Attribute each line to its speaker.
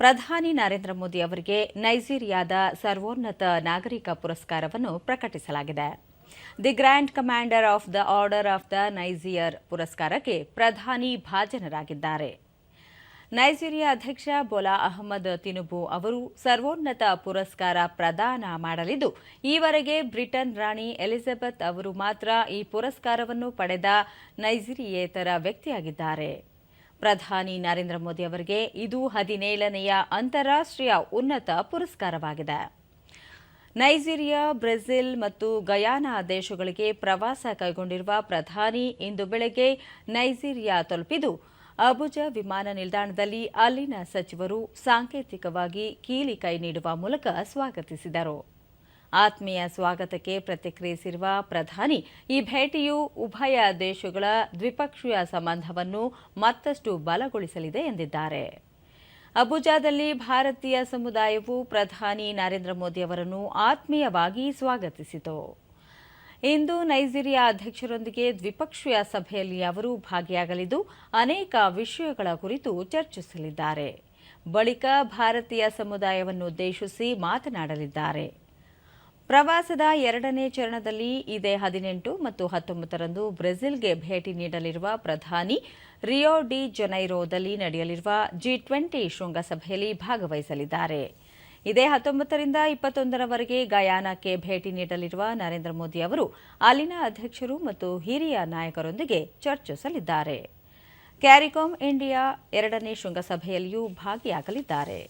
Speaker 1: ಪ್ರಧಾನಿ ನರೇಂದ್ರ ಮೋದಿ ಅವರಿಗೆ ನೈಜೀರಿಯಾದ ಸರ್ವೋನ್ನತ ನಾಗರಿಕ ಪುರಸ್ಕಾರವನ್ನು ಪ್ರಕಟಿಸಲಾಗಿದೆ. The grand commander of the order of the Niger ಪುರಸ್ಕಾರಕ್ಕೆ ಪ್ರಧಾನಿ ಭಾಜನರಾಗಿದ್ದಾರೆ. ನೈಜೀರಿಯಾ ಅಧ್ಯಕ್ಷ ಬೋಲಾ ಅಹಮದ್ ತಿನುಬು ಅವರು ಸರ್ವೋನ್ನತ ಪುರಸ್ಕಾರ ಪ್ರದಾನ ಮಾಡಲಿದ್ದು, ಈವರೆಗೆ ಬ್ರಿಟನ್ ರಾಣಿ ಎಲಿಜಬೆತ್ ಅವರು ಮಾತ್ರ ಈ ಪುರಸ್ಕಾರವನ್ನು ಪಡೆದ ನೈಜೀರಿಯೇತರ ವ್ಯಕ್ತಿಯಾಗಿದ್ದಾರೆ. ಪ್ರಧಾನಿ ನರೇಂದ್ರ ಮೋದಿ ಅವರಿಗೆ ಇದು ಹದಿನೇಳನೆಯ ಅಂತಾರಾಷ್ಟ್ರೀಯ ಉನ್ನತ ಪುರಸ್ಕಾರವಾಗಿದೆ. ನೈಜೀರಿಯಾ, ಬ್ರೆಜಿಲ್ ಮತ್ತು ಗಯಾನಾ ದೇಶಗಳಿಗೆ ಪ್ರವಾಸ ಕೈಗೊಂಡಿರುವ ಪ್ರಧಾನಿ ಇಂದು ಬೆಳಗ್ಗೆ ನೈಜೀರಿಯಾ ತಲುಪಿದ್ದು, ಅಬುಜ ವಿಮಾನ ನಿಲ್ದಾಣದಲ್ಲಿ ಅಲ್ಲಿನ ಸಚಿವರು ಸಾಂಕೇತಿಕವಾಗಿ ಕೀಲಿ ಕೈ ನೀಡುವ ಮೂಲಕ ಸ್ವಾಗತಿಸಿದರು. ಆತ್ಮೀಯ ಸ್ವಾಗತಕ್ಕೆ ಪ್ರತಿಕ್ರಿಯಿಸಿರುವ ಪ್ರಧಾನಿ, ಈ ಭೇಟಿಯು ಉಭಯ ದೇಶಗಳ ದ್ವಿಪಕ್ಷೀಯ ಸಂಬಂಧವನ್ನು ಮತ್ತಷ್ಟು ಬಲಗೊಳಿಸಲಿದೆ ಎಂದಿದ್ದಾರೆ. ಅಬುಜಾದಲ್ಲಿ ಭಾರತೀಯ ಸಮುದಾಯವು ಪ್ರಧಾನಿ ನರೇಂದ್ರ ಮೋದಿ ಅವರನ್ನು ಆತ್ಮೀಯವಾಗಿ ಸ್ವಾಗತಿಸಿತು. ಇಂದು ನೈಜೀರಿಯಾ ಅಧ್ಯಕ್ಷರೊಂದಿಗೆ ದ್ವಿಪಕ್ಷೀಯ ಸಭೆಯಲ್ಲಿ ಅವರು ಭಾಗಿಯಾಗಲಿದ್ದು, ಅನೇಕ ವಿಷಯಗಳ ಕುರಿತು ಚರ್ಚಿಸಲಿದ್ದಾರೆ. ಬಳಿಕ ಭಾರತೀಯ ಸಮುದಾಯವನ್ನು ಉದ್ದೇಶಿಸಿ ಮಾತನಾಡಲಿದ್ದಾರೆ. ಪ್ರವಾಸದ ಎರಡನೇ ಚರಣದಲ್ಲಿ ಇದೇ ಹದಿನೆಂಟು ಮತ್ತು ಹತ್ತೊಂಬತ್ತರಂದು ಬ್ರೆಜಿಲ್ಗೆ ಭೇಟಿ ನೀಡಲಿರುವ ಪ್ರಧಾನಿ ರಿಯೋ ಡಿ ಜೊನೈರೋದಲ್ಲಿ ನಡೆಯಲಿರುವ ಜಿ ಟ್ವೆಂಟಿ ಶೃಂಗಸಭೆಯಲ್ಲಿ ಭಾಗವಹಿಸಲಿದ್ದಾರೆ. ಇದೇ ಹತ್ತೊಂಬತ್ತರಿಂದ ಇಪ್ಪತ್ತೊಂದರವರೆಗೆ ಗಯಾನಾಕ್ಕೆ ಭೇಟಿ ನೀಡಲಿರುವ ನರೇಂದ್ರ ಮೋದಿ ಅವರು ಅಲ್ಲಿನ ಅಧ್ಯಕ್ಷರು ಮತ್ತು ಹಿರಿಯ ನಾಯಕರೊಂದಿಗೆ ಚರ್ಚಿಸಲಿದ್ದಾರೆ. ಕ್ಯಾರಿಕಾಂ ಇಂಡಿಯಾ ಎರಡನೇ ಶೃಂಗಸಭೆಯಲ್ಲಿಯೂ ಭಾಗಿಯಾಗಲಿದ್ದಾರೆ.